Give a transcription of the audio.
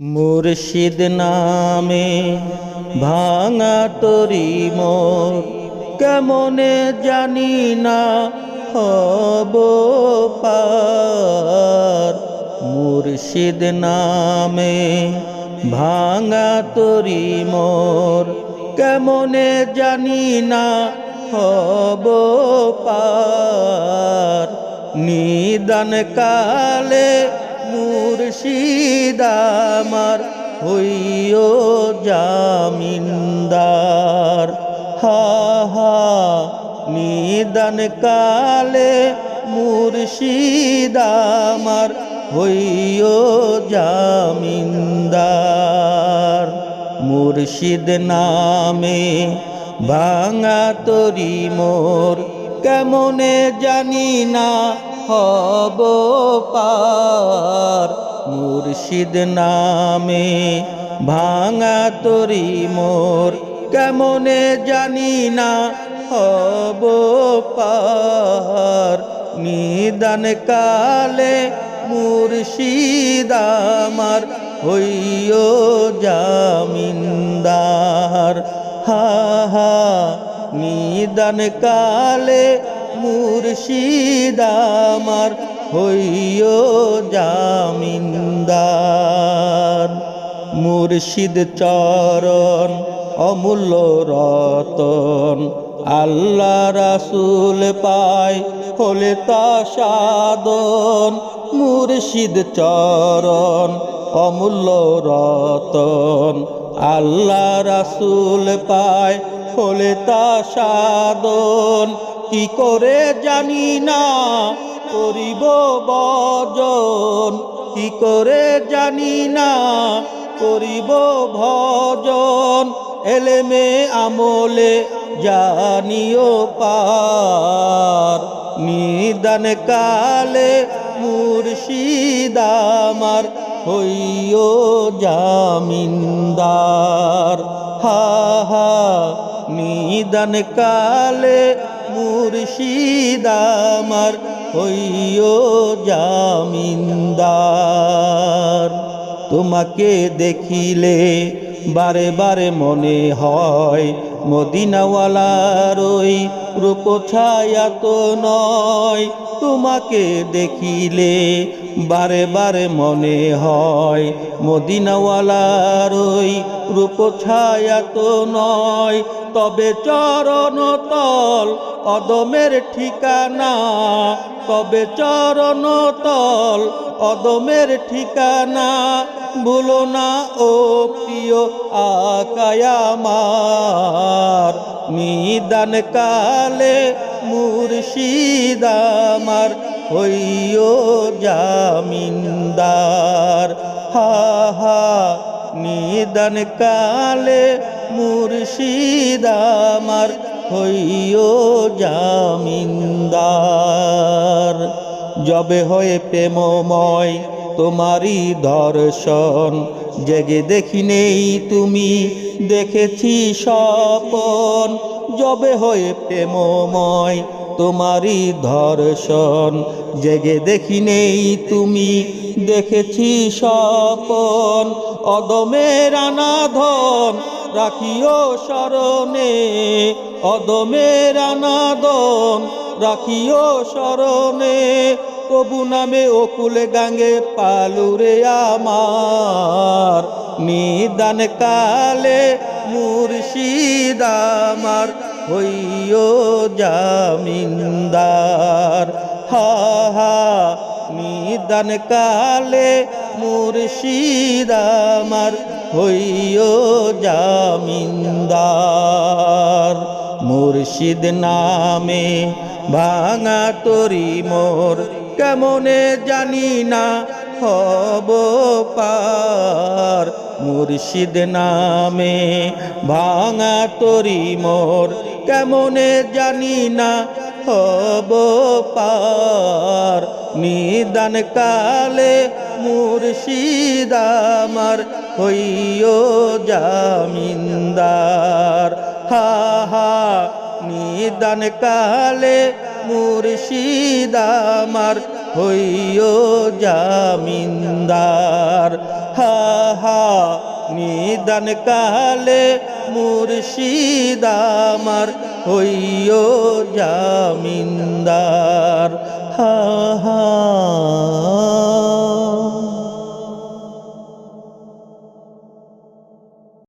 মুর্শিদ নামে ভাঙা তরি মোর, কেমনে জানি না হব পার। মুর্শিদ নামে ভাঙা তরি মোর, কেমনে জানি না হব পার। নিদান কালে মুর্শিদ আমার, হইও জামিনদার। হা হা নিদান কালে মুর্শিদ আমার, হইও জামিনদার। মুর্শিদ নামে ভাঙা তরি মোর, কেমনে জানি না হব পার। মুর্শিদ নামে ভাঙা তরি মোর, কেমনে জানি না হব পার। নিদান কালে মুর্শিদ আমার হইও জামিনদার। হা হা নিদান কালে মুর্শিদ আমার, হইও জামিনদার। মুর্শিদ চরণ, অমূল্য রতন। আল্লাহ রাসুল পায় হলে তা সাদন মুর্শিদ চরণ, অমূল্য রতন। আল্লাহ রাসুল পায় হলে তা সাদন কি করে জানি না, করিব বজন কি করে জানি না, করিব ভজন। এলেমে আমলে জানিও পার। নিদান কালে মুর্শিদ আমার, হইও জামিনদার। হা হা নিদান কালে মুর্শিদামার হইও জামিন্দার। তোমাকে দেখিলে বারে বারে মনে হয় মদিনাওয়ালার ওই রূপ ছায়াত নয় তোমাকে দেখিলে বারে বারে মনে হয় মদিনাওয়ালার ওই রূপ ছায়াত নয় তবে চরণ তল অদমের ঠিকানা। তবে চরণ তল অদমের ঠিকানা। ভুলো না ও প্রিয় আকায়ামার নিদান কালে মুর্শিদ আমার, হইও জামিনদার। হা হা নিদান কালে মুর্শিদ আমার হইও জামিনদার। যবে হয়ে প্রেমময় তোমারই দর্শন, জেগে দেখি নেই তুমি দেখেছি স্বপন। যবে হয়ে প্রেমময় তোমারই ধর্ষণ জেগে দেখি নেই তুমি দেখেছি স্বপন। অদমের আনাধন রাখিও স্মরণে অদমের আনাদন রাখিও স্মরণে কবু নামে অকুল গাঙ্গে পালুরে আমার, নিদান কালে মুর্শিদ আমার, হইও জামিনদার। হা হা নিদান কালে মুর্শিদ আমার হইও জামিন্দার। মুর্শিদ নামে ভাঙা তরি মোর, কেমনে জানি না হব পার। মুর্শিদ নামে ভাঙা তরি মোর, কেমনে জানি না হব পার। নিদান কালে মুর্শিদ আমার হইও জামিনদার। হা নিদান কালে মুর্শিদ আমার হইও জামিনদার। হা হা নিদান কালে মুর্শিদ আমার হইও জামিনদার। হা